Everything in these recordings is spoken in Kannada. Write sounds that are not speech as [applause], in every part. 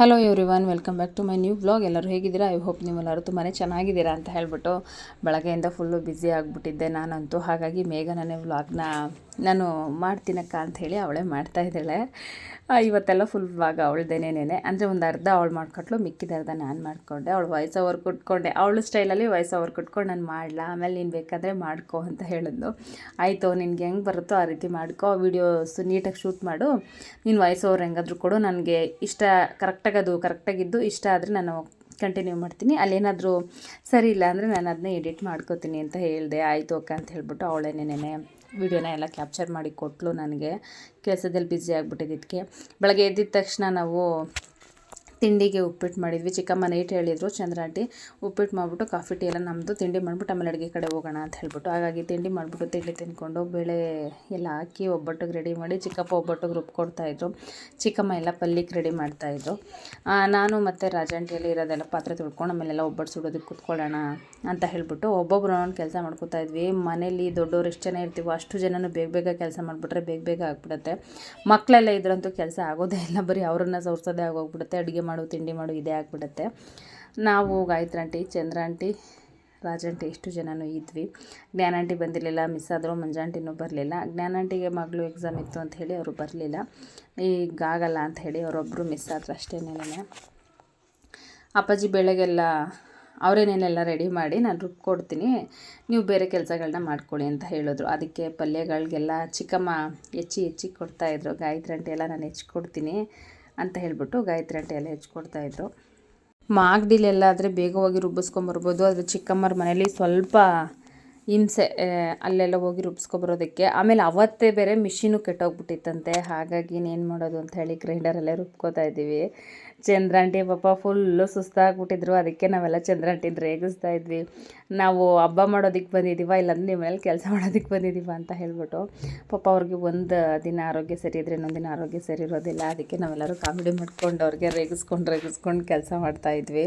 Hello everyone welcome back to my new blog ಎಲ್ಲರೂ ಹೇಗಿದ್ದೀರಾ? ಐ ಹೋಪ್ ನೀವೆಲ್ಲರೂ ತುಂಬಾ ಚೆನ್ನಾಗಿದ್ದೀರಾ ಅಂತ ಹೇಳ್ಬಿಟ್ಟು ಬೆಳಗ್ಗೆಯಿಂದ ಫುಲ್ಲು ಬ್ಯುಸಿ ಆಗಿಬಿಟ್ಟಿದ್ದೆ ನಾನಂತೂ. ಹಾಗಾಗಿ ಮೇಘ ನನ್ನ ವ್ಲಾಗ್ನ ನಾನು ಮಾಡ್ತೀನಕ್ಕ ಅಂತ ಹೇಳಿ ಅವಳೇ ಮಾಡ್ತಾ ಇದ್ದಾಳೆ. ಇವತ್ತೆಲ್ಲ ಫುಲ್ ಭಾಗ ಅವಳದೇನೇನೆ ಅಂದರೆ ಒಂದು ಅರ್ಧ ಅವಳು ಮಾಡ್ಕೊಟ್ಲು, ಮಿಕ್ಕಿದ ಅರ್ಧ ನಾನು ಮಾಡಿಕೊಂಡೆ. ಅವಳು ವಾಯ್ಸ್ ಓವರ್ ಕುಟ್ಕೊಂಡೆ ಅವಳು ಸ್ಟೈಲಲ್ಲಿ ವಾಯ್ಸ್ ಓವರ್ ಕುಟ್ಕೊಂಡು ನಾನು ಮಾಡಲಾ? ಆಮೇಲೆ ನೀನು ಬೇಕಾದರೆ ಮಾಡ್ಕೊ ಅಂತ ಹೇಳಿದ್ಲು. ಆಯಿತು, ನಿನಗೆ ಹೆಂಗೆ ಬರುತ್ತೋ ಆ ರೀತಿ ಮಾಡ್ಕೊ. ವೀಡಿಯೋಸ್ ನೀಟಾಗಿ ಶೂಟ್ ಮಾಡು. ನೀನು ವಾಯ್ಸ್ ಓವರ್ ಹೆಂಗಾದ್ರೂ ಕೊಡು. ನನಗೆ ಇಷ್ಟ ಕರೆಕ್ಟಾಗಿ ಅದು ಕರೆಕ್ಟಾಗಿದ್ದು ಇಷ್ಟ ಆದರೆ ನಾನು ಕಂಟಿನ್ಯೂ ಮಾಡ್ತೀನಿ. ಅಲ್ಲೇನಾದರೂ ಸರಿ ಇಲ್ಲ ಅಂದರೆ ನಾನು ಅದನ್ನ ಎಡಿಟ್ ಮಾಡ್ಕೋತೀನಿ ಅಂತ ಹೇಳಿದೆ. ಆಯಿತು ಅಕ್ಕ ಅಂತ ಹೇಳ್ಬಿಟ್ಟು ಅವಳೇನೇನೆ ವಿಡಿಯೋನ ಎಲ್ಲ ಕ್ಯಾಪ್ಚರ್ ಮಾಡಿ ಕೊಟ್ಟಲು ನನಗೆ. ಕೆಲಸದಲ್ಲಿ ಬ್ಯುಸಿ ಆಗಿಬಿಟ್ಟಿದ್ದಕ್ಕೆ ಬೆಳಗ್ಗೆ ಎದ್ದಿದ ತಕ್ಷಣ ನಾವು ತಿಂಡಿಗೆ ಉಪ್ಪಿಟ್ಟು ಮಾಡಿದ್ವಿ. ಚಿಕ್ಕಮ್ಮ ನೈಟ್ ಹೇಳಿದರು ಚಂದ್ರ ಆಂಟಿ ಉಪ್ಪಿಟ್ಟು ಮಾಡಿಬಿಟ್ಟು ಕಾಫಿ, ಟೀ ಎಲ್ಲ ನಮ್ಮದು ತಿಂಡಿ ಮಾಡಿಬಿಟ್ಟು ಆಮೇಲೆ ಅಡುಗೆ ಕಡೆ ಹೋಗೋಣ ಅಂತ ಹೇಳ್ಬಿಟ್ಟು. ಹಾಗಾಗಿ ತಿಂಡಿ ಮಾಡಿಬಿಟ್ಟು ತಿಂಡಿ ತಿಂದ್ಕೊಂಡು ಬೇಳೆ ಎಲ್ಲ ಹಾಕಿ ಒಬ್ಬಟ್ಟಿಗೆ ರೆಡಿ ಮಾಡಿ ಚಿಕ್ಕಪ್ಪ ಒಬ್ಬಟ್ಟಿಗೆ ರುಬ್ಕೊಡ್ತಾಯಿದ್ರು ಚಿಕ್ಕಮ್ಮ ಎಲ್ಲ ಪಲ್ಯಕ್ಕೆ ರೆಡಿ ಮಾಡ್ತಾಯಿದ್ರು ನಾನು ಮತ್ತು ರಾಜಾಂಟಿಯಲ್ಲಿ ಇರೋದೆಲ್ಲ ಪಾತ್ರೆ ತೊಳ್ಕೊಂಡು ಆಮೇಲೆಲ್ಲ ಒಬ್ಬಟ್ಟು ಸುಡೋದಕ್ಕೆ ಕೂತ್ಕೊಳ್ಳೋಣ ಅಂತ ಹೇಳ್ಬಿಟ್ಟು ಒಬ್ಬೊಬ್ರು ಒಂದೊಂದು ಕೆಲಸ ಮಾಡ್ಕೊತಾ ಇದ್ವಿ. ಮನೇಲಿ ದೊಡ್ಡವ್ರು ಎಷ್ಟು ಜನ ಇರ್ತೀವೋ ಅಷ್ಟು ಜನನು ಬೇಗ ಬೇಗ ಕೆಲಸ ಮಾಡಿಬಿಟ್ರೆ ಬೇಗ ಬೇಗ ಆಗ್ಬಿಡುತ್ತೆ. ಮಕ್ಕಳೆಲ್ಲ ಇದ್ರಂತೂ ಕೆಲಸ ಆಗೋದೇ ಇಲ್ಲ. ಬರೀ ಅವ್ರನ್ನ ಸೋರ್ಸೋದೇ ಆಗೋಗ್ಬಿಡುತ್ತೆ. ಅಡುಗೆ ತಿಂಡಿ ಮಾಡು, ಇದೇ ಆಗಿಬಿಡುತ್ತೆ. ನಾವು ಗಾಯತ್ರಿ ಆಂಟಿ, ಚಂದ್ರ ಆಂಟಿ ರಾಜಂಟಿ ಇಷ್ಟು ಜನನೂ ಇದ್ವಿ. ಜ್ಞಾನ ಆಂಟಿ ಬಂದಿರಲಿಲ್ಲ ಮಿಸ್ ಆದರೂ ಮಂಜಾಂಟಿನೂ ಬರಲಿಲ್ಲ. ಜ್ಞಾನಾಂಟಿಗೆ ಮಗಳು ಎಕ್ಸಾಮ್ ಇತ್ತು ಅಂತ ಹೇಳಿ ಅವರು ಬರಲಿಲ್ಲ. ಈಗ ಆಗಲ್ಲ ಅಂತ ಹೇಳಿ ಅವರೊಬ್ಬರು ಮಿಸ್ ಆದ್ರು ಅಷ್ಟೇನೇನೆ ಅಪ್ಪಾಜಿ ಬೆಳಗ್ಗೆಲ್ಲ ಅವರೇನೇನೆಲ್ಲ ರೆಡಿ ಮಾಡಿ ನಾನು ರುಬ್ಕೊಡ್ತೀನಿ ನೀವು ಬೇರೆ ಕೆಲಸಗಳನ್ನ ಮಾಡ್ಕೊಳ್ಳಿ ಅಂತ ಹೇಳಿದ್ರು. ಅದಕ್ಕೆ ಪಲ್ಯಗಳಿಗೆಲ್ಲ ಚಿಕ್ಕಮ್ಮ ಹೆಚ್ಚಿ ಹೆಚ್ಚಿ ಕೊಡ್ತಾಯಿದ್ರು ಗಾಯತ್ರಿ ಆಂಟಿ ಎಲ್ಲ ನಾನು ಹೆಚ್ಕೊಡ್ತೀನಿ. ಅಂತ ಹೇಳಿಬಿಟ್ಟು ಗಾಯತ್ರಿ ಅಂಟೆ ಎಲ್ಲ ಹೆಚ್ಕೊಡ್ತಾಯಿದ್ರು ಮಾಗಡಿಲೆಲ್ಲ ಆದರೆ ಬೇಗ ಹೋಗಿ ರುಬ್ಬಿಸ್ಕೊಂಬರ್ಬೋದು, ಆದರೆ ಚಿಕ್ಕಮ್ಮರ ಮನೇಲಿ ಸ್ವಲ್ಪ ಹಿಂಸೆ ಅಲ್ಲೆಲ್ಲ ಹೋಗಿ ರುಬ್ಸ್ಕೊಬರೋದಕ್ಕೆ. ಆಮೇಲೆ ಅವತ್ತೇ ಬೇರೆ ಮಿಷಿನು ಕೆಟ್ಟೋಗ್ಬಿಟ್ಟಿತ್ತಂತೆ, ಹಾಗಾಗಿ ಏನು ಮಾಡೋದು ಅಂತ ಹೇಳಿ ಗ್ರೈಂಡರಲ್ಲೇ ರುಬ್ಕೋತಾ ಇದ್ದೀವಿ. ಚಂದ್ರಾಂಟಿ ಪಾಪ ಫುಲ್ಲು ಸುಸ್ತಾಗ್ಬಿಟ್ಟಿದ್ರು. ಅದಕ್ಕೆ ನಾವೆಲ್ಲ ಚಂದ್ರಾಂಟಿನ ರೇಗಿಸ್ತಾ ಇದ್ವಿ. ನಾವು ಹಬ್ಬ ಮಾಡೋದಕ್ಕೆ ಬಂದಿದ್ದೀವ ಇಲ್ಲಾಂದ್ರೆ ನಿಮ್ಮ ಮನೇಲಿ ಕೆಲಸ ಮಾಡೋದಕ್ಕೆ ಬಂದಿದ್ದೀವ ಅಂತ ಹೇಳ್ಬಿಟ್ಟು ಪಾಪ ಅವ್ರಿಗೆ ಒಂದು ದಿನ ಆರೋಗ್ಯ ಸರಿ ಇನ್ನೊಂದು ದಿನ ಆರೋಗ್ಯ ಸರಿ ಇರೋದಿಲ್ಲ. ಅದಕ್ಕೆ ನಾವೆಲ್ಲರೂ ಕಾಮಿಡಿ ಮಾಡ್ಕೊಂಡು ಅವ್ರಿಗೆ ರೇಗಿಸ್ಕೊಂಡು ರೇಗಿಸ್ಕೊಂಡು ಕೆಲಸ ಮಾಡ್ತಾಯಿದ್ವಿ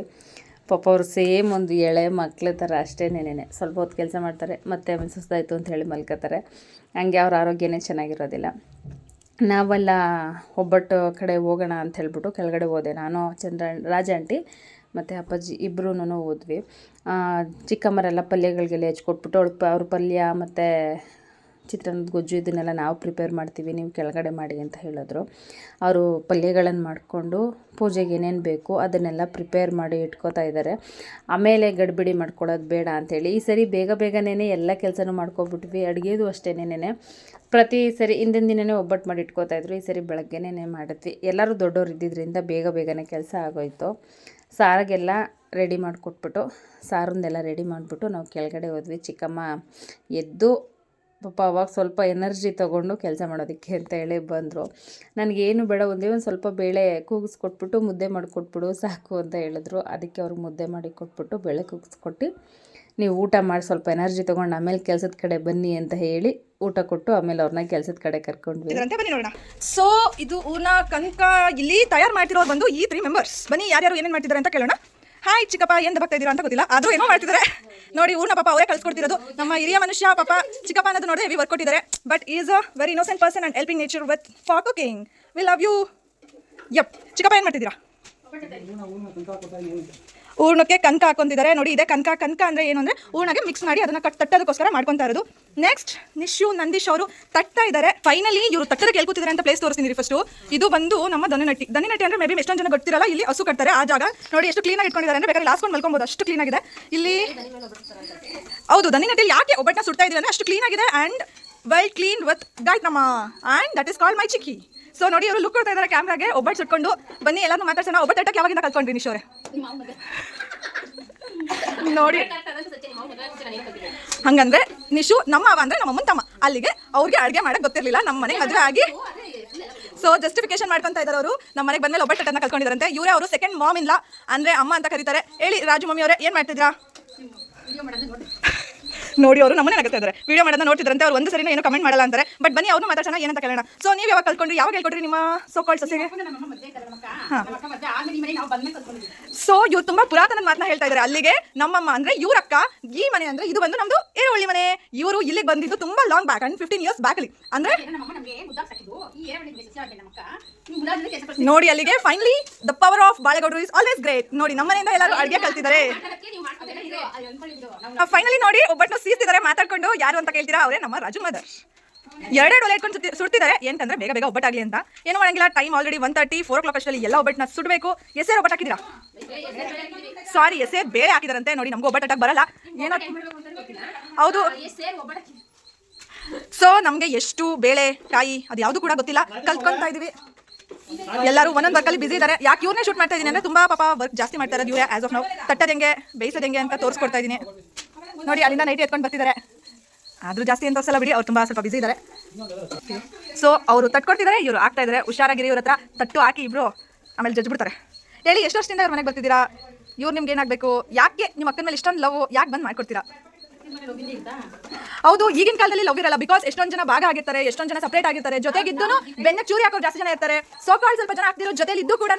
ಪಾಪ ಅವರು ಸೇಮ್ ಒಂದು ಎಳೆ ಮಕ್ಳ ಥರ ಅಷ್ಟೇ ನೆನೆ ಸ್ವಲ್ಪ ಹೊತ್ತು ಕೆಲಸ ಮಾಡ್ತಾರೆ, ಮತ್ತೆ ಆಮೇಲೆ ಸುಸ್ತಾಯಿತು ಅಂತ ಹೇಳಿ ಮಲ್ಕೋತಾರೆ ಹಂಗೆ ಅವ್ರ ಆರೋಗ್ಯನೇ ಚೆನ್ನಾಗಿರೋದಿಲ್ಲ. ನಾವೆಲ್ಲ ಒಬ್ಬಟ್ಟು ಕಡೆ ಹೋಗೋಣ ಅಂತ ಹೇಳ್ಬಿಟ್ಟು ಕೆಳಗಡೆ ಹೋದೆ. ನಾನು, ಚಂದ್ರ, ರಾಜ ಆಂಟಿ ಮತ್ತು ಅಪ್ಪಾಜಿ ಇಬ್ಬರೂ ಹೋದ್ವಿ. ಚಿಕ್ಕಮ್ಮರೆಲ್ಲ ಪಲ್ಯಗಳಿಗೆಲ್ಲ ಹೆಚ್ಕೊಟ್ಬಿಟ್ಟು ಕೊಟ್ಬಿಟ್ಟು ಪ, ಅವ್ರ ಪಲ್ಯ ಮತ್ತು ಚಿತ್ರಾನ್ನದ ಗೊಜ್ಜು ಇದನ್ನೆಲ್ಲ ನಾವು ಪ್ರಿಪೇರ್ ಮಾಡ್ತೀವಿ, ನೀವು ಕೆಳಗಡೆ ಮಾಡಿ ಅಂತ ಹೇಳಿದ್ರು. ಅವರು ಪಲ್ಯಗಳನ್ನು ಮಾಡಿಕೊಂಡು ಪೂಜೆಗೆ ಏನೇನು ಬೇಕು ಅದನ್ನೆಲ್ಲ ಪ್ರಿಪೇರ್ ಮಾಡಿ ಇಟ್ಕೋತಾ ಇದ್ದಾರೆ ಆಮೇಲೆ ಗಡ್ಬಿಡಿ ಮಾಡ್ಕೊಳ್ಳೋದು ಬೇಡ ಅಂಥೇಳಿ ಈ ಸರಿ ಬೇಗ ಬೇಗನೇ ಎಲ್ಲ ಕೆಲಸನೂ ಮಾಡ್ಕೊಬಿಟ್ವಿ, ಅಡುಗೆದು ಅಷ್ಟೇನೇನೆ ಪ್ರತಿ ಸರಿ ಹಿಂದಿನ ದಿನನೇ ಒಬ್ಬಟ್ಟು ಮಾಡಿ ಇಟ್ಕೋತಾ ಇದ್ರು, ಈ ಸರಿ ಬೆಳಗ್ಗೆನೇ ಮಾಡಿದ್ವಿ. ಎಲ್ಲರೂ ದೊಡ್ಡವ್ರು ಇದ್ದಿದ್ದರಿಂದ ಬೇಗ ಬೇಗನೆ ಕೆಲಸ ಆಗೋಯಿತು. ಸಾರಿಗೆಲ್ಲ ರೆಡಿ ಮಾಡಿಕೊಟ್ಬಿಟ್ಟು, ಸಾರನ್ನೆಲ್ಲ ರೆಡಿ ಮಾಡಿಬಿಟ್ಟು ನಾವು ಕೆಳಗಡೆ ಹೋದ್ವಿ. ಚಿಕ್ಕಮ್ಮ ಎದ್ದು ಪಾಪ ಅವಾಗ ಸ್ವಲ್ಪ ಎನರ್ಜಿ ತೊಗೊಂಡು ಕೆಲಸ ಮಾಡೋದಕ್ಕೆ ಅಂತ ಹೇಳಿ ಬಂದರು. ನನಗೇನು ಬೇಡ ಒಂದೇ ಒಂದು ಸ್ವಲ್ಪ ಬೇಳೆ ಕೂಗಿಸ್ಕೊಟ್ಬಿಟ್ಟು ಮುದ್ದೆ ಮಾಡಿಕೊಟ್ಬಿಡು ಸಾಕು ಅಂತ ಹೇಳಿದ್ರು. ಅದಕ್ಕೆ ಅವ್ರಿಗೆ ಮುದ್ದೆ ಮಾಡಿ ಕೊಟ್ಬಿಟ್ಟು ಬೇಳೆ ಕೂಗಿಸ್ಕೊಟ್ಟು ನೀವು ಊಟ ಮಾಡಿ ಸ್ವಲ್ಪ ಎನರ್ಜಿ ತೊಗೊಂಡು ಆಮೇಲೆ ಕೆಲಸದ ಕಡೆ ಬನ್ನಿ ಅಂತ ಹೇಳಿ ಊಟ ಕೊಟ್ಟು ಆಮೇಲೆ ಅವ್ರನ್ನ ಕೆಲಸದ ಕಡೆ ಕರ್ಕೊಂಡ್ವಿ. ಬನ್ನಿ ನೋಡೋಣ. ಸೊ ಇದು ಊರ್ನ ಕನಕ ಇಲ್ಲಿ ತಯಾರು ಮಾಡ್ತಿರೋ ಬಂದು ಈ ತ್ರೀ ಮೆಂಬರ್ಸ್ ಬನ್ನಿ ಯಾರ್ಯಾರು ಏನೇನು ಮಾಡ್ತಿದ್ದಾರೆ ಅಂತ ಕೇಳೋಣ. ಹಾಯ್ ಚಿಕ್ಕಪ್ಪ ಎಂದ ಬರ್ತಾ ಇದ್ದೀರಾ? ಅಂತ ಗೊತ್ತಿಲ್ಲ. ಆದ್ರೂ ಏನೋ ಮಾಡ್ತಿದ್ದಾರೆ. ನೋಡಿ, ಊರ್ನ ಪಾಪ ಅವರೇ ಕಳ್ಸಿಕೊಡ್ತಿರೋದು. ನಮ್ಮ ಹಿರಿಯ ಮನುಷ್ಯ ಪಾಪ ಚಿಕ್ಕಪ್ಪ ಅನ್ನೋದು ನೋಡಿ ಹೆವಿ ವರ್ಕ್ ಕೊಟ್ಟಿದ್ದಾರೆ but is a very innocent person and helping nature with for cooking we love you yup ಚಿಕ್ಕಪ್ಪ, ಏನ್ ಮಾಡ್ತಿದ್ದೀರಾ? ಊರ್ಣಕ್ಕೆ ಕನಕ ಹಾಕೊಂತಿದ್ದಾರೆ ನೋಡಿ, ಇದೆ ಕನಕ ಕನಕ ಅಂದ್ರೆ ಏನು ಅಂದ್ರೆ ಹೂರ್ಣಗೆ ಮಿಕ್ಸ್ ಮಾಡಿ ಅದನ್ನ ಕಟ್ ತಟ್ಟೋದಕ್ಕೋಸ್ಕರ ಮಾಡ್ಕೊತಾ ಇರೋದು. ನೆಕ್ಸ್ಟ್ ನಿಶು ನಂದೀಶ್ ಅವರು ತಟ್ತಾ ಇದ್ದಾರೆ. ಫೈನಲಿ ಇವರು ತಟ್ಟದ ಕೇಳ್ಕೊತಿದ್ದಾರೆ ಅಂತ ಪ್ಲೇಸ್ ತೋರಿಸ್ತೀನಿ ಫಸ್ಟ್ ಇದು ಬಂದು ನಮ್ಮ ದನನಟ್ಟಿ. ದನಿನಟ್ಟಿ ಅಂದ್ರೆ ಮೇ ಬಿ ಎಷ್ಟೊಂದು ಜನ ಗೊತ್ತಿರಲ್ಲ, ಇಲ್ಲಿ ಹಸು ಕಟ್ತಾರೆ ಆ ಜಾಗ. ನೋಡಿ, ಎಷ್ಟು ಕ್ಲೀನಾಗಿ ಇಟ್ಕೊಂಡಿದ್ದಾರೆ ಅಂದ್ರೆ ಬೇಕಾದ್ರೆ ಲಾಸ್ಕೊಂಡು ಮಲ್ಕೊಬೋದು. ಅಷ್ಟು ಕ್ಲೀನ್ ಆಗಿದೆ. ಇಲ್ಲಿ ಹೌದು ದನಿನಟ್ಟಿಯಲ್ಲಿ ಯಾಕೆ ಒಬ್ಬಟ್ಟನ್ನ ಸುಡ್ತಾ ಇದ್ದೀವಿ ಅಂದ್ರೆ ಅಷ್ಟು ಕ್ಲೀನ್ ಆಗಿದೆ and well clean with diet ನಮ್ಮ and that is called my chikki so ನೋಡಿ ಅವರು ಲುಕ್ ಕೊಡ್ತಾ ಇದ್ದಾರೆ ಕ್ಯಾಮ್ರಾಗೆ ಒಬ್ಬಟ್ಟು ಸುಟ್ಕೊಂಡು, ಬನ್ನಿ ಎಲ್ಲಾನು ಮಾತಾಡ್ಸೋಣ. ಒಬ್ಬಟ್ಟು ತಟ್ಟಕ್ಕೆ ಯಾವಾಗಿಂದ ಕಲ್ತ್ಕೊಂಡ್ರಿ ನಿಶೋರೆ ನೋಡಿ. ಹಂಗಂದ್ರೆ, ನಿಶು ನಮ್ಮ ಅವ ಅಂದ್ರೆ ನಮ್ಮ ಅಮ್ಮನ ತಮ್ಮ ಅಲ್ಲಿಗೆ ಅವ್ರಿಗೆ ಅಡುಗೆ ಮಾಡಕ್ ಗೊತ್ತಿರಲಿಲ್ಲ. ನಮ್ಮ ಮನೆಗೆ ಮದುವೆ ಆಗಿ. ಸೊ ಜಸ್ಟಿಫಿಕೇಶನ್ ಮಾಡ್ಕೊಂತ ಇದ್ದಾರೆ ಅವರು. ನಮ್ಮ ಮನೆಗೆ ಬಂದ್ಮೇಲೆ ಒಬ್ಬಟ್ಟನ್ನ ಕಲ್ತ್ಕೊಂಡಿದ್ದಾರಂತೆ ಇವರೇ ಅವರು ಸೆಕೆಂಡ್ ಮಾಮ್ ಇಲ್ಲ ಅಂದ್ರೆ ಅಮ್ಮ ಅಂತ ಕರೀತಾರೆ. ಹೇಳಿ, ರಾಜು ಮಮ್ಮಿ ಅವರೇ, ಏನ್ ಮಾಡ್ತಿದ್ರಾ ನೋಡಿ ಅವರು ನಮ್ಮನೆ ನಗ್ತಾ ಇದ್ದಾರೆ. ವಿಡಿಯೋ ಮಾಡೋದನ್ನ ನೋಡ್ತಿದ್ರಂತೆ ಅವ್ರು ಒಂದು ಸರಿನ ಏನು ಕಮೆಂಟ್ ಮಾಡಲ್ಲ ಅಂತಾರೆ. ಬಟ್ ಬನ್ನಿ ಅವ್ರು ಮಾತಾಡ್ಸೋಣ ಏನಂತ ಕೇಳೋಣ. ಸೊ ನೀವು ಯಾವಾಗ ಕಲ್ತ್ಕೊಂಡ್ರಿ? ಯಾವಾಗ ಹೇಳ್ಕೊಟ್ರಿ ನಿಮ್ಮ ಸೊ ಕಾಲ್ಡ್ ಸೊಸೆಗೆ ಸೊ ಇವ್ರು ತುಂಬಾ ಪುರಾತನ ಮಾತನ್ನ ಹೇಳ್ತಾ ಇದ್ದಾರೆ. ಅಲ್ಲಿಗೆ ನಮ್ಮಮ್ಮ ಅಂದ್ರೆ ಇವರಕ್ಕ ಈ ಮನೆ ಅಂದ್ರೆ ಇದು ಬಂದು ನಮ್ದು ಏರವಳ್ಳಿ ಮನೆ. ಇವರು ಇಲ್ಲಿಗೆ ಬಂದಿದ್ದು ತುಂಬಾ long back and fifteen years back ಅಲ್ಲಿ. ಅಂದ್ರೆ ನೋಡಿ ಅಲ್ಲಿಗೆ ಫೈನಲಿ ದ ಪವರ್ ಆಫ್ ಬಾಳೆಗೌಡರು ಇಸ್ ಆಲ್ವೇಸ್ ಗ್ರೇಟ್ ನೋಡಿ ನಮ್ಮನೆಯಿಂದ ಎಲ್ಲರೂ ಅಡುಗೆ ಕಲ್ತಿದ್ದಾರೆ. ಫೈನಲಿ ನೋಡಿ, ಒಬ್ಬಟ್ಟು ಸೀಸ್ತಿದ್ದಾರೆ ಮಾತಾಡ್ಕೊಂಡು ಯಾರು ಅಂತ ಕೇಳ್ತೀರಾ, ಅವರೇ ನಮ್ಮ ರಾಜು ಮದರ್. ಎರಡೆರಡು ಒಲೆ ಇಟ್ಕೊಂಡು ಸುತ್ತಿ ಸುಡ್ತಿದ್ದಾರೆ, ಏನಂತಂದ್ರೆ ಬೇಗ ಬೇಗ ಒಬ್ಬಟ್ಟಾಗಲಿ ಅಂತ. ಏನು ಮಾಡಂಗಿಲ್ಲ time already one thirty four o'clock ಅಷ್ಟರಲ್ಲಿ ಎಲ್ಲ ಒಬ್ಬಟ್ಟನ್ನ ಸುಡಬೇಕು. ಎಸೆ ಒಬ್ಬಟ್ಟು ಹಾಕಿದ್ದೀರಾ ಸಾರಿ ಎಸೆ ಬೇರೆ ಹಾಕಿದಾರಂತೆ, ನೋಡಿ ನಮ್ಗೆ ಒಬ್ಬಟ್ಟು ಬರಲ್ಲ. ಏನೋ ಹೌದು. ಸೊ ನಮಗೆ ಎಷ್ಟು ಬೇಳೆ, ಕಾಯಿ ಅದು ಯಾವುದು ಕೂಡ ಗೊತ್ತಿಲ್ಲ. ಕಲ್ತ್ಕೊಂತಾ ಇದೀವಿ. ಎಲ್ಲರೂ ಒಂದೊಂದು ವರ್ಕಲ್ಲಿ ಬಿಸಿ ಇದ್ದಾರೆ ಯಾಕೆ ಇವ್ರನ್ನೇ ಶೂಟ್ ಮಾಡ್ತಾ ಇದ್ದೀನಿ ಅಂದ್ರೆ ತುಂಬಾ ಪಾಪ ವರ್ಕ್ ಜಾಸ್ತಿ ಮಾಡ್ತಾರೆ ಇವ್ರೆ ಆಸ್ ಆಫ್ ನಾವು ತಟ್ಟದ ಹೆಂಗೆ, ಬೇಯಿಸೋದು ಹೆಂಗೆ ಅಂತ ತೋರಿಸ್ಕೊಡ್ತಾ ಇದ್ದೀನಿ ನೋಡಿ, ಅಲ್ಲಿಂದ ನೈಟ್ ಎತ್ಕೊಂಡು ಬರ್ತಿದ್ದಾರೆ ಆದ್ರೂ ಜಾಸ್ತಿ ಅಂತ ತೋರಿಸಲ್ಲ ಬಿಡಿ, ಅವ್ರು ತುಂಬಾ ಸ್ವಲ್ಪ ಬಿಸಿ ಇದ್ದಾರೆ ಸೊ ಅವರು ತಟ್ಕೊಡ್ತಿದ್ದಾರೆ ಇವರು ಆಗ್ತಾ ಇದ್ದಾರೆ ಹುಷಾರಾಗಿರಿ ಇವ್ರ ಹತ್ರ. ತಟ್ಟು ಹಾಕಿ ಇಬ್ರು ಆಮೇಲೆ ಜಜ್ ಬಿಡ್ತಾರೆ. ಹೇಳಿ, ಎಷ್ಟು ವರ್ಷದಿಂದ ಅವ್ರ ಮನೆಗೆ ಬರ್ತಿದ್ದೀರಾ? ಇವ್ರು ನಿಮ್ಗೆ ಏನಾಗಬೇಕು? ಯಾಕೆ ನಿಮ್ಮ ಅಕ್ಕನ ಮೇಲೆ ಇಷ್ಟೊಂದು ಲವ್ ಯಾಕೆ ಬಂದು ಮಾಡ್ಕೊಡ್ತೀರಾ? ಹೌದು, ಈಗಿನ ಕಾಲದಲ್ಲಿ ಲವ್ ಇರಲ್ಲ ಬಿಕಾಸ್ ಎಷ್ಟೊಂದು ಜನ ಭಾಗ ಆಗಿರ್ತಾರೆ, ಎಷ್ಟೊಂದು ಜನ ಸಪ್ರೇಟ್ ಆಗಿರ್ತಾರೆ ಜೊತೆಗಿದ್ದು ಬೆನ್ನ ಚೂರಿ ಹಾಕೋರು ಜಾಸ್ತಿ ಜನ ಇರ್ತಾರೆ. ಸೊ ಕಾಲ್ ಸ್ವಲ್ಪ ಜನ ಆಗ್ತಿರೋ ಜೊತೆಲಿ ಇದ್ದು ಕೂಡ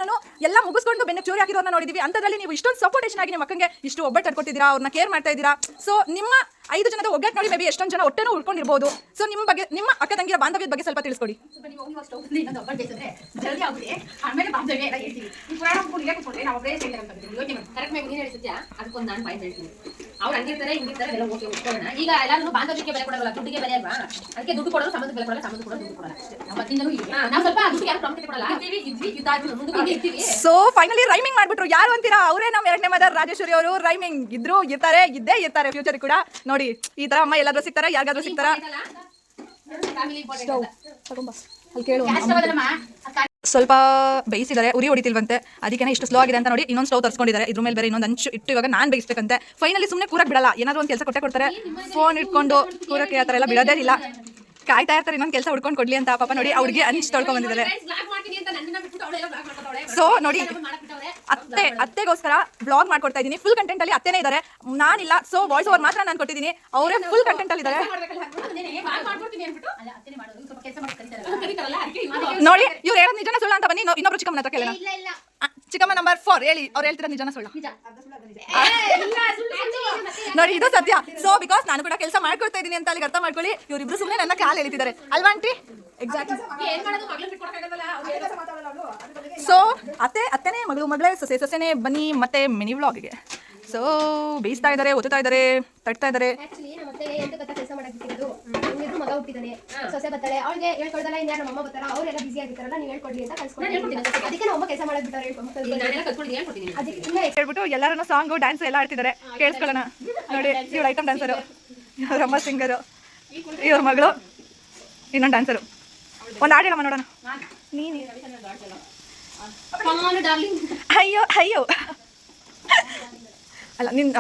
ಎಲ್ಲ ಮುಗಿಸ್ಕೊಂಡು ಬೆನ್ನ ಚೂರಿ ಹಾಕಿರೋದನ್ನ ನೋಡಿದೀವಿ. ಅಂತದ್ರಲ್ಲಿ ನೀವು ಇಷ್ಟೊಂದು ಸಪೋರ್ಟೇಷನ್ ಆಗಿ ನಿಮ್ಮ ಮಕ್ಕಳಿಗೆ ಇಷ್ಟು ಒಬ್ಬಟ್ಟು ಕೊಟ್ಟಿದ್ದೀರಾ ಅವ್ರನ್ನ ಕೇರ್ ಮಾಡ್ತಾ ಇದ್ದೀರಾ? ಸೊ ನಿಮ್ಮ ಐದು ಜನದ ಒಗ್ಗಟ್ಟು ನೋಡಿ ಮೇಬಿ ಎಷ್ಟೊಂದು ಜನ ಹೊಟ್ಟೆನೂ ಉಳ್ಕೊಂಡಿರ್ಬೋದು. ಸೊ ನಿಮ್ಮ ಬಗ್ಗೆ, ನಿಮ್ಮ ಅಕ್ಕ ತಂಗಿರ ಬಾಂಧವ್ಯದ ಬಗ್ಗೆ ಸ್ವಲ್ಪ ತಿಳಿಸ್ಕೊಡಿ. ಕೂಡಿ ಅವ್ರು ಹಂಗಿರ್ತಾರೆ ಹಿಂಗಿರ್ತಾರೆ ಎಲ್ಲ ಓಕೆ ಉಟ್ಕೊಳ್ಳೋಣ ಈಗ ಎಲ್ಲರೂ ಬಾಂಧವ್ಯಕ್ಕೆ ಬೆಲೆ ಕೊಡಲ್ಲ ದುಡ್ಡಿಗೆ ಬೆಲೆ ಅಲ್ವಾ? ಅದಕ್ಕೆ ದುಡ್ಡು ಕೊಡೋದು ಸಂಬಂಧ ಬೆಲೆ ಕೊಡಲ್ಲ ಸಂಬಂಧ ಕೊಡೋದು ದುಡ್ಡು ಕೊಡಲ್ಲ. ಮತ್ತಿಂದಲೂ ಹೀಗೆ. ನಾವು ಸ್ವಲ್ಪ ದುಡ್ಡು ಯಾರು ಪ್ರಾಮುಖ್ಯತೆ ಕೊಡಲ್ಲ? ಇರ್ತೀವಿ ಇದ್ವಿ ಇದ್ದಾದ್ರೂ ಮುಂದಕ್ಕೆ ಹಿಂಗೆ ಇರ್ತೀವಿ. ಸೊ ಫೈನಲಿ ರೈಮಿಂಗ್ ಮಾಡ್ಬಿಟ್ರು. ಯಾರು ಅಂತೀರಾ? ಅವರೇ ನಮ್ಮ ಎರಡನೇ ಮದರ್ ರಾಜೇಶ್ವರಿ ಅವರು. ರೈಮಿಂಗ್ ಇದ್ರು ಇರ್ತಾರೆ ಇದ್ದೇ ಇರ್ತಾರೆ ಫ್ಯೂಚರ್ ಕೂಡ. ನೋಡಿ ಈ ತರ ಅಮ್ಮ ಎಲ್ಲಾದ್ರೂ ಸಿಗ್ತಾರ? ಯಾರಿಗಾದ್ರೂ ಸಿಗ್ತಾರ? ಅಂತ ಅಲ್ಲಿ. ಕೇಳು. ಕ್ಯಾಸ್ಟ್ ಅವದಲ್ಲಮ್ಮ ಸ್ವಲ್ಪ ಬೇಯಿಸಿದ್ದಾರೆ ಉರಿ ಹೊಡಿತಿಲ್ವಂತೆ. ಅದಕ್ಕೆ ಇಷ್ಟು ಸ್ಲೋ ಆಗಿದೆ ಅಂತ ನೋಡಿ ಇನ್ನೊಂದು ಸ್ಟೌ ತರಿಸ್ಕೊಂಡಿದ್ದಾರೆ. ಇದ್ರ ಮೇಲೆ ಬೇರೆ ಇನ್ನೊಂದು ಅಂಚು ಇಟ್ಟು ಇವಾಗ ನಾನು ಬೇಯಿಸ್ಬೇಕಂತೆ. ಫೈನಲಿ ಸುಮ್ಮನೆ ಕೂರಕ್ಕೆ ಬಿಡಲ್ಲ. ಏನಾದ್ರು ಒಂದು ಕೆಲಸ ಕೊಟ್ಟೆ ಕೊಡ್ತಾರೆ. ಫೋನ್ ಇಟ್ಕೊಂಡು ಕೂರಕ್ಕೆ ಆ ಥರ ಎಲ್ಲ ಬಿಡೋದೇ ಇಲ್ಲ. ಕಾಯ್ತಾ ಇರ್ತಾರೆ ಇನ್ನೊಂದು ಕೆಲಸ ಹುಡ್ಕೊಂಡು ಕೊಡ್ಲಿ ಅಂತ ಪಾಪ ನೋಡಿ ಅವ್ರಿಗೆ ಅಂಚ್ ತೊಳ್ಕೊಂಡ್ ಬಂದಿದ್ದಾರೆ ಸೊ ನೋಡಿ ಅತ್ತೆ ಅತ್ತೆಗೋಸ್ಕರ ಬ್ಲಾಗ್ ಮಾಡ್ಕೊಡ್ತಾ ಇದ್ದೀನಿ. ಫುಲ್ ಕಂಟೆಂಟ್ ಅಲ್ಲಿ ಅತ್ತೆನೇ ಇದ್ದಾರೆ ನಾನಿಲ್ಲ. ಸೊ ವಾಯ್ಸ್ ಓವರ್ ಮಾತ್ರ ನಾನು ಕೊಟ್ಟಿದ್ದೀನಿ. ಅವರೇ ಫುಲ್ ಕಂಟೆಂಟ್ ಅಲ್ಲಿ ಇದ್ದಾರೆ ನೋಡಿ ಇವ್ರು ಹೇಳೋದು ನಿಜನ ಸುಳ್ಳ ಅಂತ ಬನ್ನಿ. ಇನ್ನೊ- ಇನ್ನೊಬ್ರು ಚಿಕ್ಕಮ್ಮನ ಹತ್ರ ಕೇಳೋಣ. ಚಿಕ್ಕಮ್ಮ ನಂಬರ್ ಫೋರ್ ಹೇಳಿ ಅವ್ರು ಹೇಳ್ತಿರೋ ನಿಜನ ಸುಳ್ಳು? ನೋಡಿ ಇದು ಸತ್ಯ. ಸೊ ಬಿಕಾಸ್ ನಾನು ಕೂಡ ಕೆಲಸ ಮಾಡ್ಕೊಡ್ತಾ ಇದ್ದೀನಿ ಅಂತ ಅಲ್ಲಿಗೆ ಅರ್ಥ ಮಾಡ್ಕೊಳ್ಳಿ. ಇವರಿಬ್ರು ಸುಮ್ಮನೆ ನನ್ನ ಕಾಲು ಎಳಿತಿದ್ದಾರೆ. ಅಲ್ವಾ ಆಂಟಿ? ಎಕ್ಸಾಕ್ಟ್ಲಿ ಸೊ ಅತ್ತೆ ಅತ್ತೆನೇ ಮಗಳು ಮಗಳೇ ಸೊಸೆ ಸೊಸೆನೇ ಬನ್ನಿ ಮತ್ತೆ ಮಿನಿ ವ್ಲಾಗಿಗೆ ಸೊ ಬೇಯಿಸ್ತಾ ಇದ್ದಾರೆ ಒತ್ತುತ್ತಾ ಇದ್ದಾರೆ ತಟ್ತಾ ಇದ್ದಾರೆ. ಆಕ್ಚುಲಿ ನಮ್ಮ ಮತ್ತೆ ಎಂತ ಗೊತ್ತಾ ಕೆಲಸ ಮಾಡಕ್ ಬಿಟ್ಟಿರೋದು ನಿಮ್ಗಿಬ್ರು ಮಗ ಹುಟ್ಟಿದಾನೆ ಸೊಸೆ ಬರ್ತಾಳೆ. ಅವ್ಳಿಗೆ ಹೇಳ್ಕೊಡ್ದಲ್ಲ ಇನ್ಯಾರು ನಮ್ಮ ಅಮ್ಮ ಬರ್ತಾರ ಅವರೆಲ್ಲ ಬಿಸಿ ಆಗಿರ್ತಾರಲ್ಲ ನೀವು ಹೇಳ್ಕೊಡ್ಲಿ ಅಂತ ಕಲ್ಸ್ಕೊಂಡು ಅದಕ್ಕೆ ನಮ್ಮ ಅಮ್ಮ ಕೆಲಸ ಮಾಡಕ್ ಬಿಟ್ಟಾರೆ ಹೇಳ್ಕೊಡ್ತೀನಿ. ಅದಕ್ಕೆ ಇಲ್ಲ ಹೇಳ್ಬಿಟ್ಟು ಎಲ್ಲರನ್ನ ಸಾಂಗು ಡ್ಯಾನ್ಸ್ ಎಲ್ಲ ಆಡ್ತಿದ್ದಾರೆ. ಕೇಳಿಸ್ಕೊಳ್ಳೋಣ. ನೋಡಿ ಇವಳು ಐಟಮ್ ಡ್ಯಾನ್ಸರು ರಮ್ಮ ಸಿಂಗರು ಇವ್ರ ಮಗಳು ಇನ್ನೊಂದು ಡ್ಯಾನ್ಸರು ಒಂದು ಹಾಡಿಲ್ಲಮ್ಮ ನೋಡೋಣ. ನೀನು ಅಯ್ಯೋ ಅಯ್ಯೋ. ಅಲ್ಲ ನಿನ್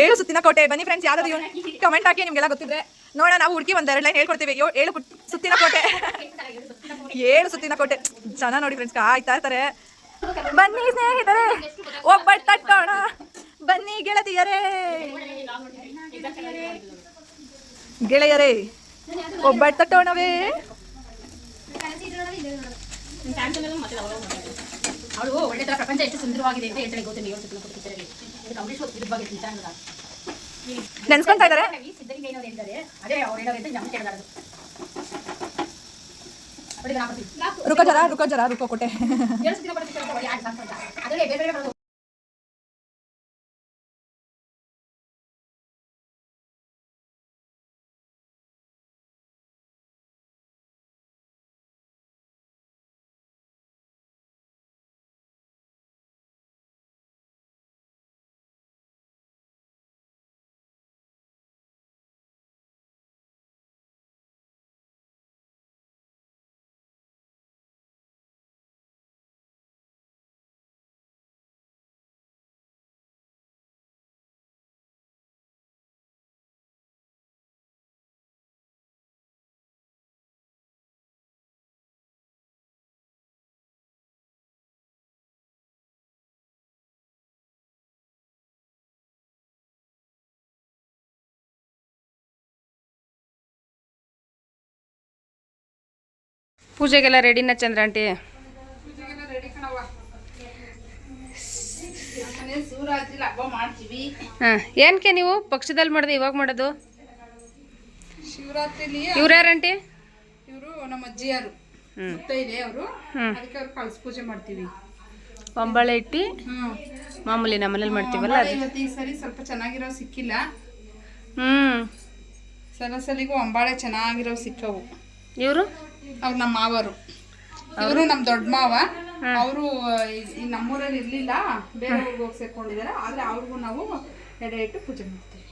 ಏಳು ಸುತ್ತಿನ ಕೋಟೆ ಬನ್ನಿ ಫ್ರೆಂಡ್ಸ್ ಯಾವ್ದಾದ್ರು ಕಮೆಂಟ್ ಹಾಕಿ ನಿಮ್ಗೆಲ್ಲ ಗೊತ್ತಿದ್ರೆ. ನೋಡೋಣ ನಾವು ಹುಡುಕಿ ಒಂದೆರಡು ಲೈನ್ ಹೇಳ್ಕೊಡ್ತೀವಿ. ಏಳು ಏಳು ಸುತ್ತಿನ ಕೋಟೆ. ಏಳು ಸುತ್ತಿನ ಕೋಟೆ. ಜನ ನೋಡಿ ಫ್ರೆಂಡ್ಸ್ ಕಾಯ್ತಾ ಇರ್ತಾರೆ. ಬನ್ನಿ ಸ್ನೇಹಿತರೆ ಒಬ್ಬಟ್ಟು ತಟ್ಟೋಣ. ಬನ್ನಿ ಗೆಳತಿಯರೇ. ಗೆಳೆಯರೇ ಒಬ್ಬಟ್ಟು ತಟ್ಟೋಣವೇ. ಅವಳು ಒಳ್ಳೆ ತರ ಪ್ರಪಂಚ ಎಷ್ಟು ಸುಂದರವಾಗಿದೆ ಅಂತ ಹೇಳ್ತಾಳೆ ಗೌತಮಿ ಏಳು ಸುತ್ತಿನ ಕೊಟ್ಟು ಪಿಕ್ಚರಲ್ಲಿ ಅದಕ್ಕೆ ಅಂಬರೀಶ್ ವಿರುದ್ಧವಾಗಿ ನಿಜ ಅನ್ನೋದ ನೆನ್ಸ್ಕೊಂತಾ ಇದಾರೆ ಸಿದ್ದಲಿಂಗಯ್ಯನವರು ಹೇಳ್ತಾರೆ? ಅದೇ ಅವ್ರು ಹೇಳೋದು ಅಂತ ನಮ್ಮ ಕೇಳಿದಾರೆ ಅವಳಿಗೆ ನಾಪತ್ತಿ. ರುಕೋ ಜರ ರುಕೋ ಜರ ರುಕೋ ಕೋಟೆ ಏಳು ಸುತ್ತಿನ ಕೊಟ್ಟು ಪಿಕ್ಚರ್ ಒಳ್ಳೆ ಆಟ ಅದರಲ್ಲಿ ಬೇರೆ ಬೇರೆ ಪೂಜೆಗೆಲ್ಲ ರೆಡಿನ ಚಂದ್ರ ಆಂಟಿ? ಹಾಂ ಏನಕ್ಕೆ ನೀವು ಪಕ್ಷದಲ್ಲಿ ಮಾಡಿದೆ ಇವಾಗ ಮಾಡೋದು? ಶಿವರಾತ್ರಿಲಿ ಇವ್ರ್ಯಾರಂಟಿ ಇವರು ನಮ್ಮ ಅಜ್ಜಿಯಾರು. ಮುತ್ತೈದೆ ಅವರು. ಅದಕ್ಕೆ ಅವ್ರು ಕಳ್ಸ ಪೂಜೆ ಮಾಡ್ತೀವಿ. ಪಂಬಾಳೆ ಇಟ್ಟು? ಮಾಮೂಲಿ ನಮ್ಮನೇಲಿ ಮಾಡ್ತೀವಲ್ಲ ಇವತ್ತು ಈ ಸರಿ ಸ್ವಲ್ಪ ಚೆನ್ನಾಗಿರೋ ಸಿಕ್ಕಿಲ್ಲ. ಹ್ಞೂ ಸಲ ಸಲಿಗೂ ಅಂಬಾಳೆ ಚೆನ್ನಾಗಿರೋ ಸಿಕ್ಕವು. ಇವರು? ಅವ್ರು ನಮ್ಮ ಮಾವರು. ಇವರು ನಮ್ಮ ದೊಡ್ಡ ಮಾವ. ಅವರು ಈ ನಮ್ಮೂರಲ್ಲಿ ಇರಲಿಲ್ಲ ಬೇರೆ ಊರಿಗೆ ಹೋಗಿ ಸೇರ್ಕೊಂಡಿದ್ದಾರೆ ಆದರೆ ಅವ್ರಿಗೂ ನಾವು ಎಡೆ ಇಟ್ಟು ಪೂಜೆ ಮಾಡ್ತೀವಿ.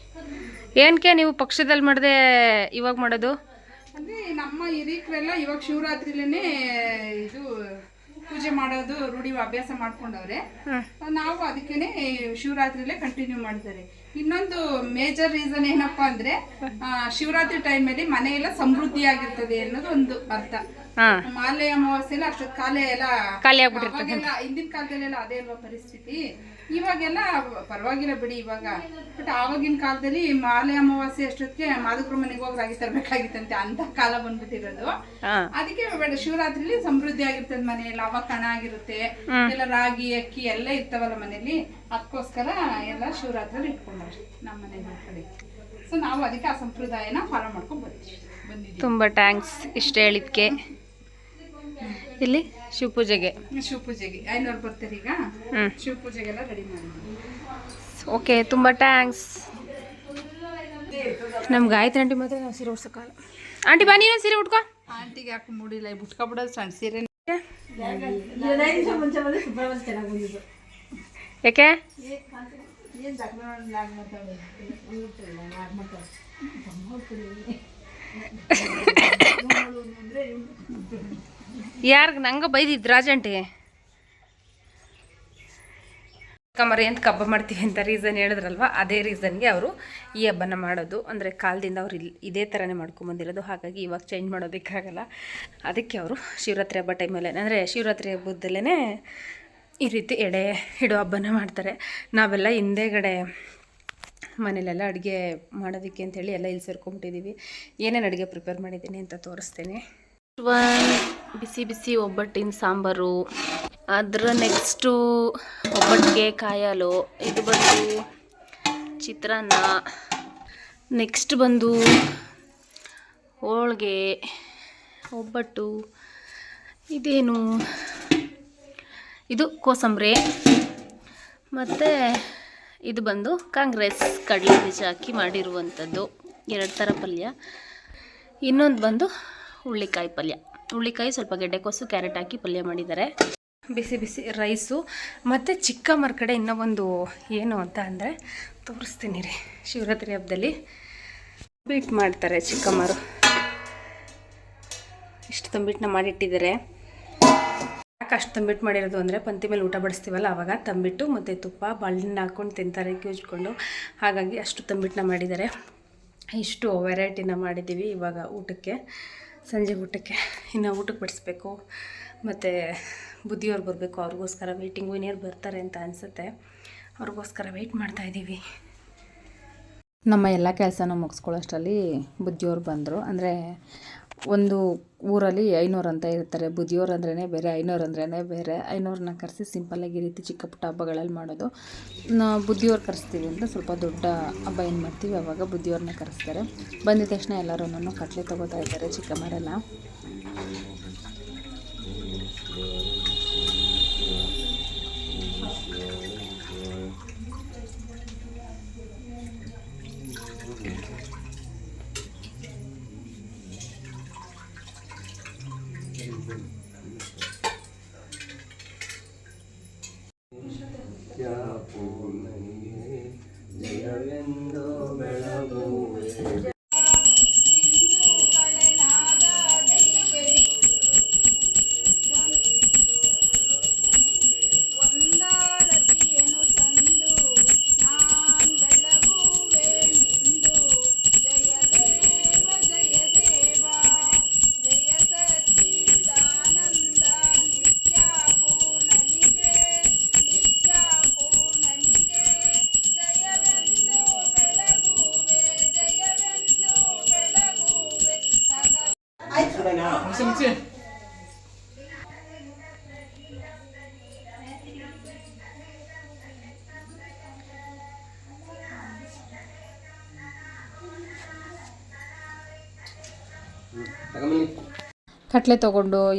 ಏನಕ್ಕೆ ನೀವು ಪಕ್ಷದಲ್ಲಿ ಮಾಡದೆ ಇವಾಗ ಮಾಡೋದು? ಅಂದರೆ ನಮ್ಮ ಹಿರೀಕರೆಲ್ಲ ಇವಾಗ ಶಿವರಾತ್ರಿಲೇ ಇದು ಪೂಜೆ ಮಾಡೋದು ರೂಢಿ ಅಭ್ಯಾಸ ಮಾಡ್ಕೊಂಡವ್ರೆ. ನಾವು ಅದಕ್ಕೇನೆ ಶಿವರಾತ್ರಿಲೇ ಕಂಟಿನ್ಯೂ ಮಾಡ್ತಾರೆ. ಇನ್ನೊಂದು ಮೇಜರ್ ರೀಸನ್ ಏನಪ್ಪಾ ಅಂದ್ರೆ ಆ, ಶಿವರಾತ್ರಿ ಟೈಮಲ್ಲಿ ಮನೆಯೆಲ್ಲ ಸಮೃದ್ಧಿಯಾಗಿರ್ತದೆ ಅನ್ನೋದು ಒಂದು ಅರ್ಥ. ಹಾಂ. ಮಾಲೆ ಅಮಾವಾಸ್ಯೆಲ್ಲ ಅಷ್ಟೊತ್ತು ಕಾಲೇ ಎಲ್ಲ ಖಾಲಿ ಆಗ್ಬಿಟ್ಟಿರ್ತದೆ. ಅವಾಗೆಲ್ಲ ಹಿಂದಿನ ಕಾಲದಲ್ಲೆಲ್ಲ ಅದೇ ಅಲ್ವಾ ಪರಿಸ್ಥಿತಿ. ಇವಾಗೆಲ್ಲ ಪರವಾಗಿಲ್ಲ ಬಿಡಿ ಇವಾಗ. ಬಟ್ ಆವಾಗಿನ ಕಾಲದಲ್ಲಿ ಮಾಲೆ ಅಮಾವಾಸ್ಯೆ ಅಷ್ಟೊತ್ತಿಗೆ ಮಾದಕರ ಮನೆಗೆ ಹೋಗಿ ರಾಗಿ ತರಬೇಕಾಗಿತ್ತಂತೆ ಅಂತ ಕಾಲ ಬಂದ್ಬಿಟ್ಟಿರೋದು. ಅದಕ್ಕೆ ಬೇಡ ಶಿವರಾತ್ರಿಲಿ ಸಮೃದ್ಧಿ ಆಗಿರ್ತದೆ ಮನೆಯಲ್ಲಿ ಅವಾಗ ಕಣ ಆಗಿರುತ್ತೆ. ಎಲ್ಲ ರಾಗಿ ಅಕ್ಕಿ ಎಲ್ಲ ಇರ್ತಾವಲ್ಲ ಮನೇಲಿ ಅದಕ್ಕೋಸ್ಕರ ಎಲ್ಲ ಶಿವರಾತ್ರಿಲಿ ಇಟ್ಕೊಂಡ್ರಿ ನಮ್ಮ ಮನೆ ಕಡೆ ಸೊ ನಾವು ಅದಕ್ಕೆ ಆ ಸಂಪ್ರದಾಯನ ಫಾಲೋ ಮಾಡ್ಕೊಂಡು ಬರ್ತೀವಿ ತುಂಬ ಟ್ಯಾಂಕ್ಸ್ ಇಷ್ಟ ಹೇಳಿದ್ಕೆ. ಇಲ್ಲಿ ಶಿವ ಪೂಜೆಗೆ ಐನೂರು ಬರ್ತಾರೆ ಈಗ. ಹ್ಞೂ ಶಿವಪೂಜೆಗೆಲ್ಲ ರೆಡಿ ಮಾಡಿ. ಓಕೆ ತುಂಬ ಟ್ಯಾಂಕ್ಸ್ ನಮ್ಗೆ ಆಯ್ತು ಆಂಟಿ ಮಾತ್ರ ನಾವು ಸೀರೆ ಉಡ್ಸೋಕ್ಕಲ್ಲ ಆಂಟಿ ಬಾ ನೀನು ಸೀರೆ ಉಟ್ಕೋ. ಆಂಟಿಗೆ ಯಾಕೆ ಮೂಡಿಲ್ಲ ಬಿಟ್ಕೊಬಿಡೋದು ಸಣ್ಣ ಸೀರೆ. ಯಾಕೆ [laughs] [laughs] ಯಾರಿಗೆ ನಂಗೆ ಬೈದಿದ್ದು ರಾಜಂಟಿ? ಕಮರಿ ಅಂತ ಕಬ್ಬ ಮಾಡ್ತೀವಿ ಅಂತ ರೀಸನ್ ಹೇಳಿದ್ರಲ್ವ? ಅದೇ ರೀಸನ್ಗೆ ಅವರು ಈ ಹಬ್ಬನ ಮಾಡೋದು. ಅಂದರೆ ಕಾಲದಿಂದ ಅವ್ರು ಇಲ್ಲಿ ಇದೇ ಥರನೇ ಮಾಡ್ಕೊಂಬಂದಿರೋದು ಹಾಗಾಗಿ ಇವಾಗ ಚೇಂಜ್ ಮಾಡೋದಕ್ಕಾಗಲ್ಲ. ಅದಕ್ಕೆ ಅವರು ಶಿವರಾತ್ರಿ ಹಬ್ಬ ಟೈಮಲ್ಲೇ ಅಂದರೆ ಶಿವರಾತ್ರಿ ಹಬ್ಬದಲ್ಲೇ ಈ ರೀತಿ ಎಡೆ ಇಡೋ ಹಬ್ಬನ ಮಾಡ್ತಾರೆ. ನಾವೆಲ್ಲ ಹಿಂದೆಗಡೆ ಮನೇಲೆಲ್ಲ ಅಡುಗೆ ಮಾಡೋದಕ್ಕೆ ಅಂತೇಳಿ ಎಲ್ಲ ಇಲ್ಲಿ ಸೇರ್ಕೊಂಬಿಟ್ಟಿದ್ದೀವಿ ಏನೇನು ಅಡುಗೆ ಪ್ರಿಪೇರ್ ಮಾಡಿದ್ದೀನಿ ಅಂತ ತೋರಿಸ್ತೇನೆ. ಬಿಸಿ ಬಿಸಿ ಒಬ್ಬಟ್ಟಿನ ಸಾಂಬಾರು. ಅದರ ನೆಕ್ಸ್ಟು ಒಬ್ಬಟ್ಟಿಗೆ ಕಾಯಲು, ಇದು ಬಂದು ಚಿತ್ರಾನ್ನ. ನೆಕ್ಸ್ಟ್ ಬಂದು ಹೋಳಿಗೆ, ಒಬ್ಬಟ್ಟು, ಇದೇನು? ಇದು ಕೋಸಂಬರಿ. ಮತ್ತು ಇದು ಬಂದು ಕಾಂಗ್ರೆಸ್ ಕಡಲೆ ಬೀಜ ಹಾಕಿ ಮಾಡಿರುವಂಥದ್ದು. ಎರಡು ಥರ ಪಲ್ಯ. ಇನ್ನೊಂದು ಬಂದು ಹುಳ್ಳಿಕಾಯಿ ಪಲ್ಯ. ಹುಳ್ಳಿಕಾಯಿ ಸ್ವಲ್ಪ ಗೆಡ್ಡೆಕೋಸು, ಕ್ಯಾರೆಟ್ ಹಾಕಿ ಪಲ್ಯ ಮಾಡಿದ್ದಾರೆ. ಬಿಸಿ ಬಿಸಿ ರೈಸು. ಮತ್ತು ಚಿಕ್ಕಮ್ಮರ ಕಡೆ ಇನ್ನೂ ಒಂದು ಏನು ಅಂತ ಅಂದರೆ ತೋರಿಸ್ತೀನಿ ರೀ ಶಿವರಾತ್ರಿ ಹಬ್ಬದಲ್ಲಿ. ಬೀಟ್ ಮಾಡ್ತಾರೆ ಚಿಕ್ಕಮ್ಮರು. ಇಷ್ಟು ತಂಬಿಟ್ಟನ್ನ ಮಾಡಿಟ್ಟಿದ್ದಾರೆ. ಯಾಕೆ ಅಷ್ಟು ತಂಬಿಟ್ಟು ಮಾಡಿರೋದು ಅಂದರೆ ಪಂತಿ ಮೇಲೆ ಊಟ ಬಡಿಸ್ತೀವಲ್ಲ ಆವಾಗ ತಂಬಿಟ್ಟು ಮತ್ತು ತುಪ್ಪ ಬಾಳೆಹಣ್ಣು ಹಾಕ್ಕೊಂಡು ತಿಂತಾರೆ, ಕ್ಯೂಜ್ಕೊಂಡು. ಹಾಗಾಗಿ ಅಷ್ಟು ತಂಬಿಟ್ಟನ್ನ ಮಾಡಿದ್ದಾರೆ. ಇಷ್ಟು ವೆರೈಟಿನ ಮಾಡಿದ್ದೀವಿ ಇವಾಗ ಊಟಕ್ಕೆ. ಸಂಜೆ ಊಟಕ್ಕೆ. ಇನ್ನು ಊಟಕ್ಕೆ ಬಡಿಸ್ಬೇಕು. ಮತ್ತು ಬುದ್ಧಿಯವ್ರು ಬರಬೇಕು. ಅವ್ರಿಗೋಸ್ಕರ ವೆಯ್ಟಿಂಗು ಇನ್ನೇರು ಬರ್ತಾರೆ ಅಂತ ಅನಿಸುತ್ತೆ. ಅವ್ರಿಗೋಸ್ಕರ ವೆಯ್ಟ್ ಮಾಡ್ತಾಯಿದ್ದೀವಿ ನಮ್ಮ ಎಲ್ಲ ಕೆಲಸನೂ ಮುಗಿಸ್ಕೊಳ್ಳೋಷ್ಟರಲ್ಲಿ ಬುದ್ಧಿಯವ್ರು ಬಂದರು. ಅಂದರೆ ಒಂದು ಊರಲ್ಲಿ ಐನೂರು ಅಂತ ಇರ್ತಾರೆ. ಬುದ್ಧಿಯವ್ರು ಅಂದ್ರೇ ಬೇರೆ, ಐನೂರು ಅಂದ್ರೇ ಬೇರೆ. ಐನೂರನ್ನ ಕರೆಸಿ ಸಿಂಪಲ್ಲಾಗಿ ಈ ರೀತಿ ಚಿಕ್ಕ ಪುಟ್ಟ ಹಬ್ಬಗಳಲ್ಲಿ ಮಾಡೋದು. ಬುದ್ಧಿಯವ್ರು ಕರೆಸ್ತೀವಿ ಅಂತ ಸ್ವಲ್ಪ ದೊಡ್ಡ ಹಬ್ಬ ಏನು ಮಾಡ್ತೀವಿ? ಅವಾಗ ಬುದ್ಧಿಯವ್ರನ್ನ ಕರೆಸ್ತಾರೆ. ಬಂದಿದ ತಕ್ಷಣ ಎಲ್ಲರೂ ಕಟ್ಲೆ ತೊಗೋತಾ ಇದ್ದಾರೆ ಚಿಕ್ಕ ಚಿಕ್ಕಮ್ಮರೆಲ್ಲ. Aleluia. ಚಮಚೆ ಕಟ್ಲೆ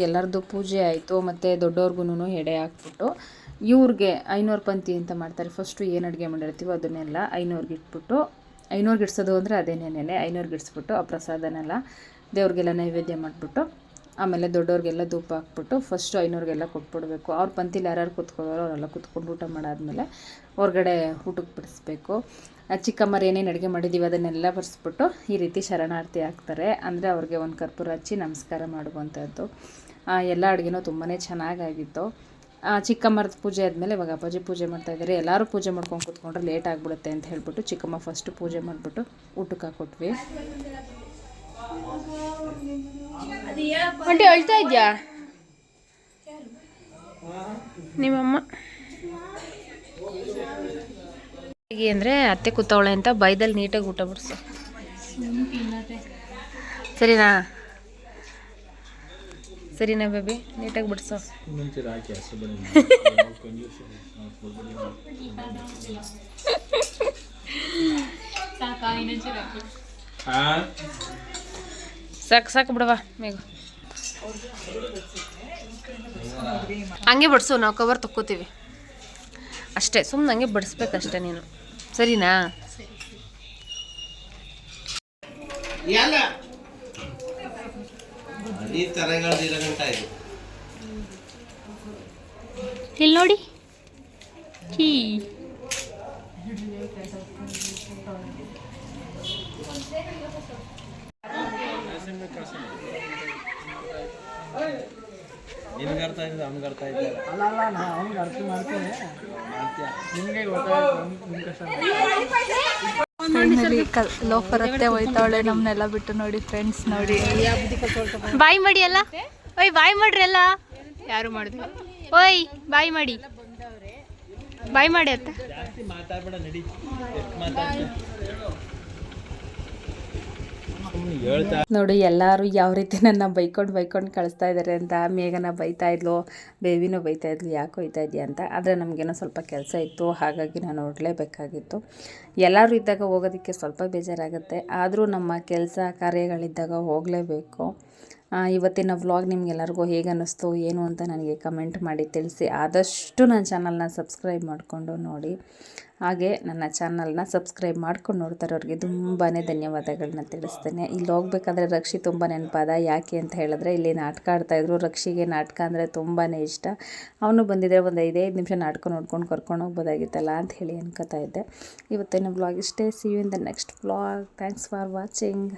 ಎಲ್ಲರದ್ದು ಪೂಜೆ ಆಯಿತು ಮತ್ತು ದೊಡ್ಡವ್ರಿಗೂ ಎಡೆ ಹಾಕ್ಬಿಟ್ಟು ಇವ್ರಿಗೆ ಐನೂರು ಪಂತಿ ಅಂತ ಮಾಡ್ತಾರೆ. ಫಸ್ಟು ಏನು ಅಡುಗೆ ಮಾಡಿರ್ತೀವೋ ಅದನ್ನೆಲ್ಲ ಐನೂರಿಗೆ ಇಟ್ಬಿಟ್ಟು ಐನೂರಿಗೆ ಇಡ್ಸೋದು ಅಂದರೆ ಅದೇನೇನೆ ಐನೂರಿಗೆ ಇಡ್ಸ್ಬಿಟ್ಟು ಆ ಪ್ರಸಾದನೆಲ್ಲ ದೇವ್ರಿಗೆಲ್ಲ ನೈವೇದ್ಯ ಮಾಡಿಬಿಟ್ಟು ಆಮೇಲೆ ದೊಡ್ಡವ್ರಿಗೆಲ್ಲ ಧೂಪ ಹಾಕ್ಬಿಟ್ಟು ಫಸ್ಟು ಐನೂರಿಗೆಲ್ಲ ಕೊಟ್ಬಿಡ್ಬೇಕು. ಅವ್ರ ಪಂತಿಲಿ ಯಾರ್ಯಾರು ಕೂತ್ಕೊಳ್ಳೋರು ಅವರೆಲ್ಲ ಕೂತ್ಕೊಂಡು ಊಟ ಮಾಡಾದ್ಮೇಲೆ ಹೊರಗಡೆ ಊಟಕ್ಕೆ ಬಿಡಿಸ್ಬೇಕು. ಚಿಕ್ಕಮ್ಮರು ಏನೇನು ಅಡುಗೆ ಮಾಡಿದ್ದೀವಿ ಅದನ್ನೆಲ್ಲ ಬರೆಸ್ಬಿಟ್ಟು ಈ ರೀತಿ ಶರಣಾರ್ಥಿ ಹಾಕ್ತಾರೆ ಅಂದರೆ ಅವ್ರಿಗೆ ಒಂದು ಕರ್ಪೂರ ಹಚ್ಚಿ ನಮಸ್ಕಾರ ಮಾಡುವಂಥದ್ದು ಎಲ್ಲ ಅಡುಗೆನೂ ತುಂಬಾ ಚೆನ್ನಾಗಾಗಿತ್ತು. ಚಿಕ್ಕಮ್ಮರದ ಪೂಜೆ ಆದಮೇಲೆ ಇವಾಗ ಅಪ್ಪಾಜಿ ಪೂಜೆ ಮಾಡ್ತಾ ಇದ್ದಾರೆ ಎಲ್ಲರೂ ಪೂಜೆ ಮಾಡ್ಕೊಂಡು ಕೂತ್ಕೊಂಡ್ರೆ ಲೇಟ್ ಆಗಿಬಿಡುತ್ತೆ ಅಂತ ಹೇಳ್ಬಿಟ್ಟು ಚಿಕ್ಕಮ್ಮ ಫಸ್ಟು ಪೂಜೆ ಮಾಡಿಬಿಟ್ಟು ಊಟಕ್ಕೆ ಹಾಕ್ಕೊಟ್ವಿ ಆಂಟಿ ಅಳ್ತಾ ಇದ್ಯಾ? ನಿಮ್ಮಮ್ಮ. ಹೇಗೆ ಅಂದರೆ ಅತ್ತೆ ಕೂತವಳೆ ಅಂತ ಬೈದಲ್ಲಿ ನೀಟಾಗಿ ಊಟ ಬಿಡಿಸು. ಸರಿನಾ? ಸರಿನಾ ಬೇಬಿ ನೀಟಾಗಿ ಬಿಡಿಸೋ. ಸಾಕು ಸಾಕು ಸಾಕು ಬಿಡವಾ ಮೇಘ. ಹಂಗೆ ಬಡಿಸು ನಾವು ಕವರ್ ತಕ್ಕೋತೀವಿ. ಅಷ್ಟೇ ಸುಮ್ಮನೆ ಹಂಗೆ ಬಡಿಸ್ಬೇಕಷ್ಟೇ ನೀನು. ಸರಿನಾ? ಎಲ್ಲ ಬರುತ್ತೆ ತರಗಳದಿರ ಗಂಟ ಇದು ಇಲ್ಲಿ ನೋಡಿ ಕೀ ನಿನ್ಗೆ ಅರ್ಥ ಆಯ್ತದೆ ಅವ್ನಿಗೆ ಅರ್ಥ ಆಯ್ತದೆ ಫೈನಲಿ ಲೋಫರ್ ಅತ್ತೆ ಹೋಯ್ತಾವಳೆ ನಮ್ಮನ್ನೆಲ್ಲ ಬಿಟ್ಟು ನೋಡಿ ಫ್ರೆಂಡ್ಸ್ ನೋಡಿ. ಬಾಯ್ ಮಾಡಿ ಅಲ್ಲ ಓಯ್ ಬಾಯ್ ಮಾಡ್ರಿ ಅಲ್ಲ ಯಾರು ಮಾಡಿದ್ರು? ಓಯ್ ಬಾಯ್ ಮಾಡಿ. ಬಾಯ್ ಮಾಡಿ ಅತ್ತ. ಮಾತಾಡ್ಬೇಡ. ನಡಿ, ಎಲ್ಲರೂ ಯಾವ ರೀತಿ ನನ್ನ ಬೈಕೊಂಡು ಬೈಕೊಂಡು ಕಳಿಸ್ತಾ ಇದ್ದಾರೆ ಅಂತ ಮೇಘನ ಬೈತಾ ಇದ್ಲು ಬೇಬಿನೂ ಬೈತಾ ಇದ್ಲು, ಯಾಕೆ ಹೋಯ್ತಾ ಇದೆಯಾ ಅಂತ. ಆದರೆ ನಮಗೇನೋ ಸ್ವಲ್ಪ ಕೆಲಸ ಇತ್ತು, ಹಾಗಾಗಿ ನಾನು ಹೊರಡಲೇಬೇಕಾಗಿತ್ತು ಎಲ್ಲರೂ ಇದ್ದಾಗ ಹೋಗೋದಕ್ಕೆ ಸ್ವಲ್ಪ ಬೇಜಾರಾಗುತ್ತೆ. ಆದರೂ ನಮ್ಮ ಕೆಲಸ ಕಾರ್ಯಗಳಿದ್ದಾಗ ಹೋಗಲೇಬೇಕು. ಇವತ್ತಿನ ವ್ಲಾಗ್ ನಿಮ್ಗೆಲ್ಲರಿಗೂ ಹೇಗೆ ಅನ್ನಿಸ್ತು, ಏನು ಅಂತ ನನಗೆ ಕಮೆಂಟ್ ಮಾಡಿ ತಿಳಿಸಿ. ಆದಷ್ಟು ನನ್ನ ಚಾನಲ್ನ ಸಬ್ಸ್ಕ್ರೈಬ್ ಮಾಡಿಕೊಂಡು ನೋಡಿ. ಹಾಗೆ ನನ್ನ ಚಾನಲ್ನ ಸಬ್ಸ್ಕ್ರೈಬ್ ಮಾಡ್ಕೊಂಡು ನೋಡ್ತಾರವ್ರಿಗೆ ತುಂಬಾ ಧನ್ಯವಾದಗಳನ್ನ ತಿಳಿಸ್ತೇನೆ. ಇಲ್ಲಿ ಹೋಗ್ಬೇಕಾದ್ರೆ ರಕ್ಷಿ ತುಂಬ ನೆನಪಾದ. ಯಾಕೆ ಅಂತ ಹೇಳಿದ್ರೆ ಇಲ್ಲಿ ನಾಟಕ ಆಡ್ತಾಯಿದ್ರು ರಕ್ಷಿಗೆ ನಾಟಕ ಅಂದರೆ ತುಂಬಾ ಇಷ್ಟ. ಅವನು ಬಂದಿದ್ದರೆ ಒಂದು ಐದೈದು ನಿಮಿಷ ನಾಟಕ ನೋಡ್ಕೊಂಡು ಕರ್ಕೊಂಡು ಹೋಗ್ಬೋದಾಗಿತ್ತಲ್ಲ ಅಂತ ಹೇಳಿ ಅನ್ಕೋತಾ ಇದ್ದೆ. ಇವತ್ತಿನ ವ್ಲಾಗ್ ಇಷ್ಟೇ. See you in the next blog thanks for watching